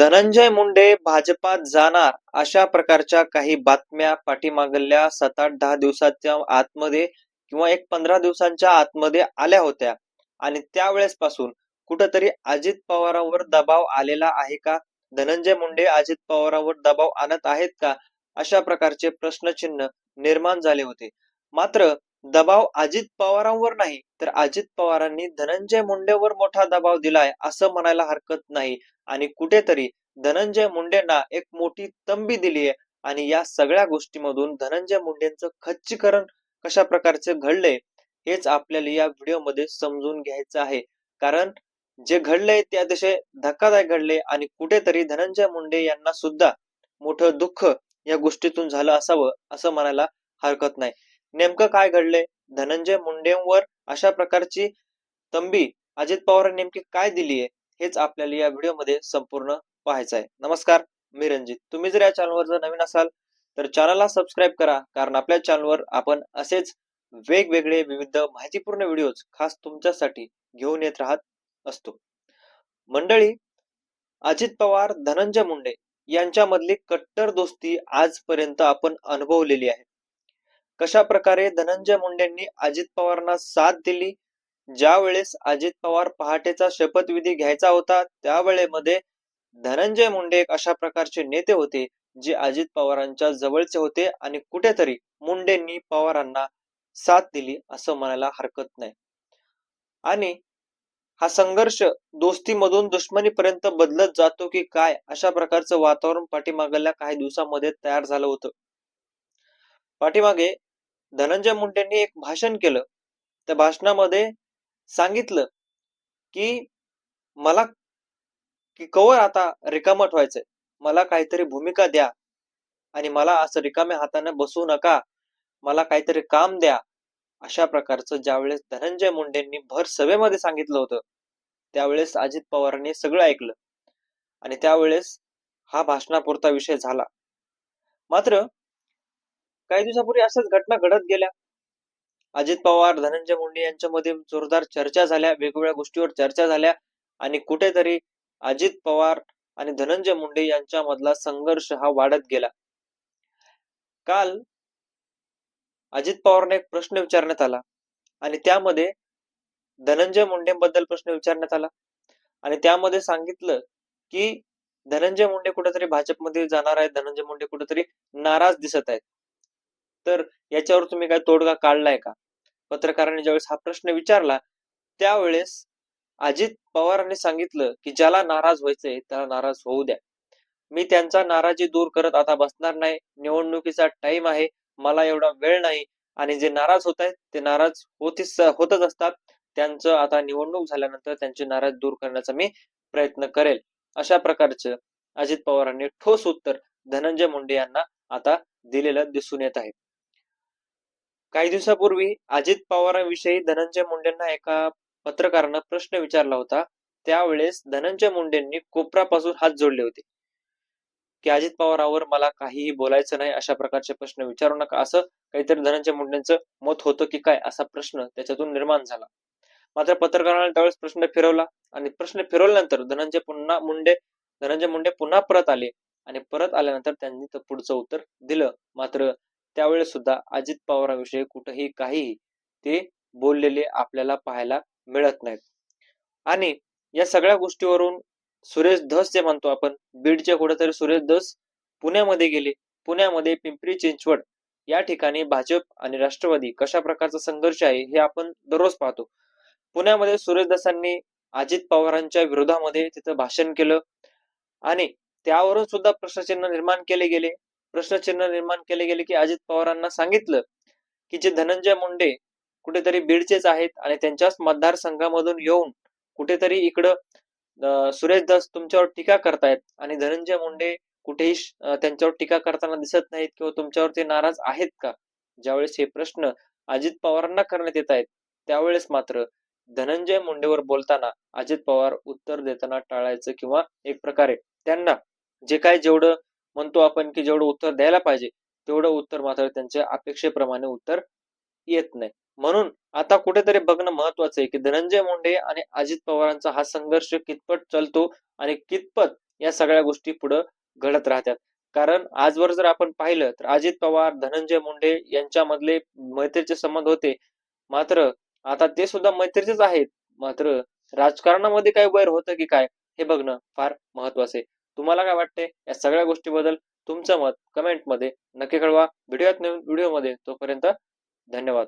धनंजय मुंडे भाजपात जाणार अशा प्रकारच्या काही बातम्या पाठीमागल्या सात आठ दहा दिवसाच्या आतमध्ये किंवा एक पंधरा दिवसांच्या आतमध्ये आल्या होत्या. आणि त्यावेळेस पासून कुठंतरी अजित पवारांवर दबाव आलेला आहे का? धनंजय मुंडे अजित पवारांवर दबाव आणत आहेत का? अशा प्रकारचे प्रश्नचिन्ह निर्माण झाले होते. मात्र दबाव अजित पवारांवर नाही तर अजित पवारांनी धनंजय मुंडेवर मोठा दबाव दिलाय असं म्हणायला हरकत नाही. आणि कुठेतरी धनंजय मुंडेंना एक मोठी तंबी दिली आहे आणि या सगळ्या गोष्टीमधून धनंजय मुंडेंचं खच्चीकरण कशा प्रकारचे घडले हेच आपल्याला या व्हिडिओमध्ये समजून घ्यायचं आहे. कारण जे घडलंय ते अतिशय धक्कादायक घडले आणि कुठेतरी धनंजय मुंडे यांना सुद्धा मोठं दुःख या गोष्टीतून झालं असावं असं म्हणायला हरकत नाही. नेमकं काय घडलंय? धनंजय मुंडेंवर अशा प्रकारची तंबी अजित पवार नेमकी काय दिलीये हेच आपल्याला या व्हिडिओमध्ये संपूर्ण पाहायचं आहे. नमस्कार मी रंजित तुम्ही जर या चॅनलवर जर नवीन असाल तर चॅनलला सबस्क्राईब करा कारण आपल्या चॅनलवर आपण असेच वेगवेगळे विविध माहितीपूर्ण व्हिडिओज खास तुमच्यासाठी घेऊन येत राहत असतो. मंडळी अजित पवार धनंजय मुंडे यांच्यामधली कट्टर दोस्ती आजपर्यंत आपण अनुभवलेली आहे. कशा प्रकारे धनंजय मुंडेंनी अजित पवारांना साथ दिली? ज्या वेळेस अजित पवार पहाटेचा शपथविधी घ्यायचा होता त्यावेळेमध्ये धनंजय मुंडे एक अशा प्रकारचे नेते होते जे अजित पवारांच्या जवळचे होते आणि कुठेतरी मुंडेंनी पवारांना साथ दिली असं म्हणायला हरकत नाही. आणि हा संघर्ष दोस्तीमधून दुश्मनीपर्यंत बदलत जातो की काय अशा प्रकारचं वातावरण पाठीमागल्या काही दिवसामध्ये तयार झालं होतं. पाठीमागे धनंजय मुंडेंनी एक भाषण केलं. त्या भाषणामध्ये सांगितलं की मला की कवर आता रिकामट व्हायचंय मला काहीतरी भूमिका द्या आणि मला असं रिकाम्या हाताने बसू नका. मला काहीतरी काम द्या. अशा प्रकारचं ज्यावेळेस धनंजय मुंडेंनी भर सभेमध्ये सांगितलं होतं त्यावेळेस अजित पवारांनी सगळं ऐकलं आणि त्यावेळेस हा भाषणापुरता विषय झाला. मात्र काही दिवसापूर्वी अशाच घटना घडत गेल्या. अजित पवार धनंजय मुंडे यांच्यामध्ये जोरदार चर्चा झाल्या वेगवेगळ्या गोष्टीवर चर्चा झाल्या आणि कुठेतरी अजित पवार आणि धनंजय मुंडे यांच्यामधला संघर्ष हा वाढत गेला. काल अजित पवारने एक प्रश्न विचारण्यात आला आणि त्यामध्ये धनंजय मुंडेबद्दल प्रश्न विचारण्यात आला आणि त्यामध्ये सांगितलं की धनंजय मुंडे कुठेतरी भाजपमध्ये जाणार आहेत धनंजय मुंडे कुठेतरी नाराज दिसत आहेत. तर याच्यावर तुम्ही काय तोडगा काढलाय का? पत्रकारांनी ज्यावेळेस हा प्रश्न विचारला त्यावेळेस अजित पवारांनी सांगितलं की ज्याला नाराज व्हायचंय त्याला नाराज होऊ द्या. मी त्यांचा नाराजी दूर करत आता बसणार नाही. निवडणुकीचा टाइम आहे. मला एवढा वेळ नाही. आणि जे नाराज होत आहेत ते नाराज होतीच होतच असतात. त्यांचं आता निवडणूक झाल्यानंतर त्यांची नाराज दूर करण्याचा मी प्रयत्न करेल. अशा प्रकारचं अजित पवारांनी ठोस उत्तर धनंजय मुंडे यांना आता दिलेलं दिसून येत आहे. काही दिवसापूर्वी अजित पवारांविषयी धनंजय मुंडेंना एका पत्रकारानं प्रश्न विचारला होता. त्यावेळेस धनंजय मुंडेंनी कोपरापासून हात जोडले होते. की अजित पवारांवर मला काहीही बोलायचं नाही अशा प्रकारचे प्रश्न विचारू नका. असं काहीतरी धनंजय मुंडेंचं मत होतं की काय असा प्रश्न त्याच्यातून निर्माण झाला. मात्र पत्रकारांना त्यावेळेस प्रश्न फिरवला आणि प्रश्न फिरवल्यानंतर धनंजय पुन्हा मुंडे धनंजय मुंडे पुन्हा परत आले आणि परत आल्यानंतर त्यांनी तर पुढचं उत्तर दिलं. मात्र त्यावेळेस सुद्धा अजित पवारांविषयी कुठेही काहीही ते बोललेले आपल्याला पाहायला मिळत नाहीत. आणि या सगळ्या गोष्टीवरून सुरेश धस जे म्हणतो आपण बीडचे कुठेतरी सुरेश धस पुण्यामध्ये गेले. पुण्यामध्ये पिंपरी चिंचवड या ठिकाणी भाजप आणि राष्ट्रवादी कशा प्रकारचा संघर्ष आहे हे आपण दररोज पाहतो. पुण्यामध्ये सुरेश दसांनी अजित पवारांच्या विरोधामध्ये तिथं भाषण केलं आणि त्यावरून सुद्धा प्रश्नचिन्ह निर्माण केले गेले. प्रश्नचिन्ह निर्माण केले गेले की अजित पवारांना सांगितलं की जे धनंजय मुंडे कुठेतरी बीडचेच आहेत आणि त्यांच्याच मतदारसंघामधून येऊन कुठेतरी इकडं सुरेश दास तुमच्यावर टीका करतायत आणि धनंजय मुंडे कुठेही त्यांच्यावर टीका करताना दिसत नाहीत किंवा तुमच्यावर ते नाराज आहेत का? ज्यावेळेस हे प्रश्न अजित पवारांना करण्यात येत आहेत त्यावेळेस मात्र धनंजय मुंडेवर बोलताना अजित पवार उत्तर देताना टाळायचं किंवा एक प्रकारे त्यांना जे काय जेवढं म्हणतो आपण की जेवढं उत्तर द्यायला पाहिजे तेवढं उत्तर मात्र त्यांच्या अपेक्षेप्रमाणे उत्तर येत नाही. म्हणून आता कुठेतरी बघणं महत्वाचं आहे की धनंजय मुंडे आणि अजित पवारांचा हा संघर्ष कितपत चालतो आणि कितपत या सगळ्या गोष्टी पुढं घडत राहतात. कारण आजवर जर आपण पाहिलं तर अजित पवार धनंजय मुंडे यांच्यामधले मैत्रीचे संबंध होते. मात्र आता ते सुद्धा मैत्रीचेच आहेत. मात्र राजकारणामध्ये काय वैर होतं की काय हे बघणं फार महत्वाचं आहे. तुम्हाला काय वाटते? या सगळ्या गोष्टीबद्दल तुमचं मत कमेंटमध्ये नक्की कळवा. व्हिडिओत नवीन व्हिडिओमध्ये तोपर्यंत धन्यवाद.